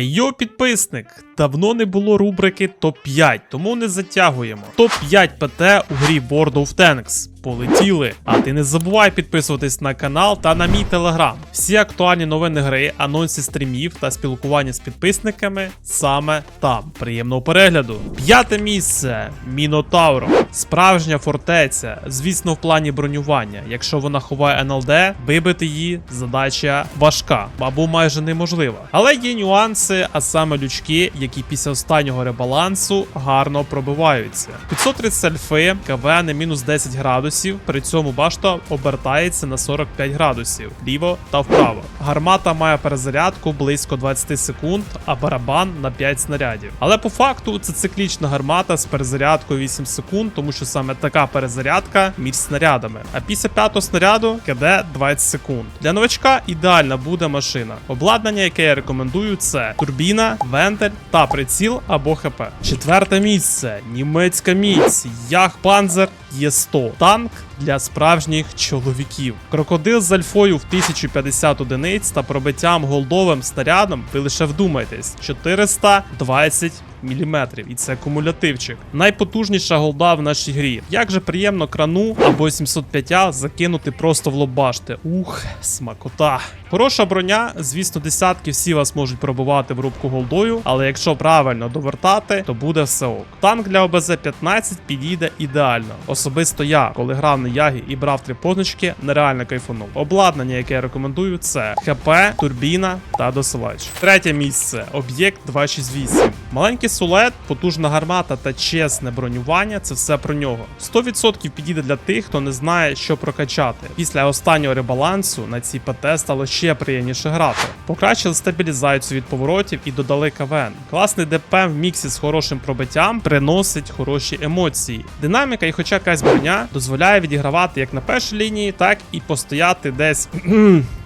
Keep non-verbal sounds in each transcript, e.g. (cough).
Йо, підписник! Давно не було рубрики топ-5, тому не затягуємо. Топ-5 ПТ у грі World of Tanks. Полетіли. А ти не забувай підписуватись на канал та на мій телеграм. Всі актуальні новини гри, анонси стрімів та спілкування з підписниками саме там. Приємного перегляду. П'яте місце Мінотавро. Справжня фортеця. Звісно, в плані бронювання. Якщо вона ховає НЛД, вибити її задача важка або майже неможлива. Але є нюанси, а саме лючки, які після останнього ребалансу гарно пробиваються. 530 альфи, КВН мінус 10 градусів. При цьому башта обертається на 45 градусів ліво та вправо. Гармата має перезарядку близько 20 секунд, а барабан на 5 снарядів. Але по факту це циклічна гармата з перезарядкою 8 секунд, тому що саме така перезарядка між снарядами. А після п'ятого снаряду КД 20 секунд. Для новачка ідеальна буде машина. Обладнання, яке я рекомендую, це турбіна, вентиль та приціл або ХП. Четверте місце німецька міць, Ях Панзер Є100. Танк для справжніх чоловіків. Крокодил з альфою в 1050 одиниць та пробиттям голдовим снарядом. Ви лише вдумайтесь, 420 міліметрів, і це кумулятивчик. Найпотужніша голда в нашій грі. Як же приємно крану або 705 закинути просто в лобашти. Ух, смакота. Хороша броня, звісно, десятки всі вас можуть пробувати в рубку голдою, але якщо правильно довертати, то буде все ок. Танк для ОБЗ-15 підійде ідеально. Особисто я, коли грав на Ягі і брав три позначки, нереально кайфанув. Обладнання, яке я рекомендую, це ХП, турбіна та досилач. Третє місце об'єкт 268. Маленький сулет, потужна гармата та чесне бронювання це все про нього. 100% підійде для тих, хто не знає, що прокачати. Після останнього ребалансу на цій ПТ стало ще приємніше грати. Покращили стабілізацію від поворотів і додали КВН. Класний ДП в міксі з хорошим пробиттям приносить хороші емоції. Динаміка і хоча якась броня дозволяє відігравати як на першій лінії, так і постояти десь. (clears throat)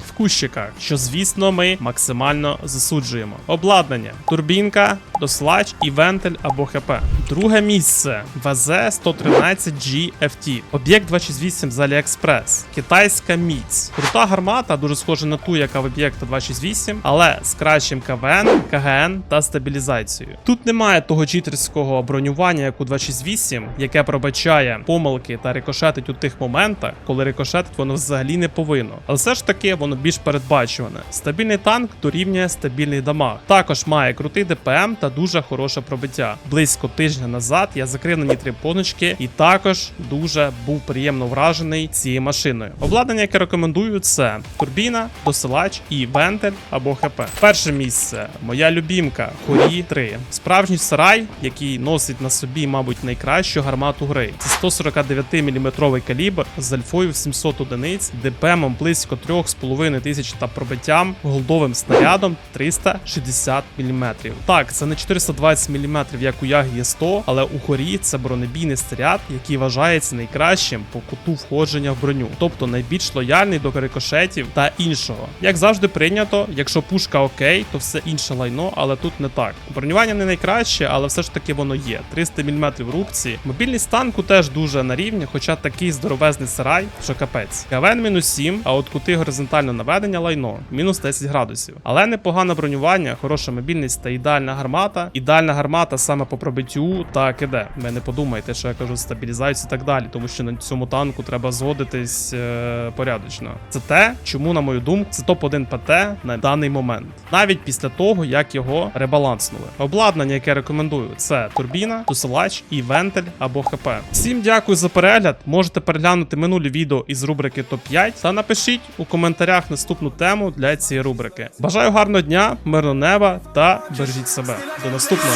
В кущиках, що звісно ми максимально засуджуємо. Обладнання: турбінка, дослач і вентиль або ХП. Друге місце ВЗ 113G FT. Об'єкт 268 з AliExpress. Китайська міць. Крута гармата, дуже схожа на ту, яка в об'єкта 268, але з кращим КВН, КГН та стабілізацією. Тут немає того читерського бронювання, як у 268, яке пробачає помилки та рикошетить у тих моментах, коли рикошетить воно взагалі не повинно. Але все ж таки воно більш передбачуване. Стабільний танк дорівнює стабільний дамаг. Також має крутий ДПМ та дуже хороше пробиття. Близько тижня назад я закрив на ній три поночки і також дуже був приємно вражений цією машиною. Обладнання, яке рекомендую, це турбіна, досилач і вентиль або ХП. Перше місце моя любімка Хорі 3. Справжній сарай, який носить на собі, мабуть, найкращу гармату гри. Це 149 мм калібр з альфою в 700 одиниць, ДПМом близько 3,5 тисяч та пробиттям голдовим снарядом 360 мм. Так, це не 420 мм, як у Ягі є 100, але у хорі це бронебійний снаряд, який вважається найкращим по куту входження в броню, тобто найбільш лояльний до рикошетів та іншого. Як завжди прийнято, якщо пушка окей, то все інше лайно, але тут не так. Бронювання не найкраще, але все ж таки воно є. 300 мм рубці. Мобільність танку теж дуже на рівні, хоча такий здоровезний сарай, що капець. КВН мінус 7, а от кути горизонтальне наведення лайно, мінус 10 градусів. Але непогане бронювання, хороша мобільність та ідеальна гармата. Ідеальна гармата саме по пробиттю та КД. Ви не подумайте, що я кажу стабілізацію і так далі, тому що на цьому танку треба згодитись е, порядочно. Це те, чому, на мою думку, це топ-1 ПТ на даний момент, навіть після того, як його ребаланснули. Обладнання, яке рекомендую, це турбіна, тусилач і вентиль або ХП. Всім дякую за перегляд. Можете переглянути минулі відео із рубрики топ-5 та напишіть у коментарях наступну тему для цієї рубрики. Бажаю гарного дня, мирного неба та бережіть себе. До наступного.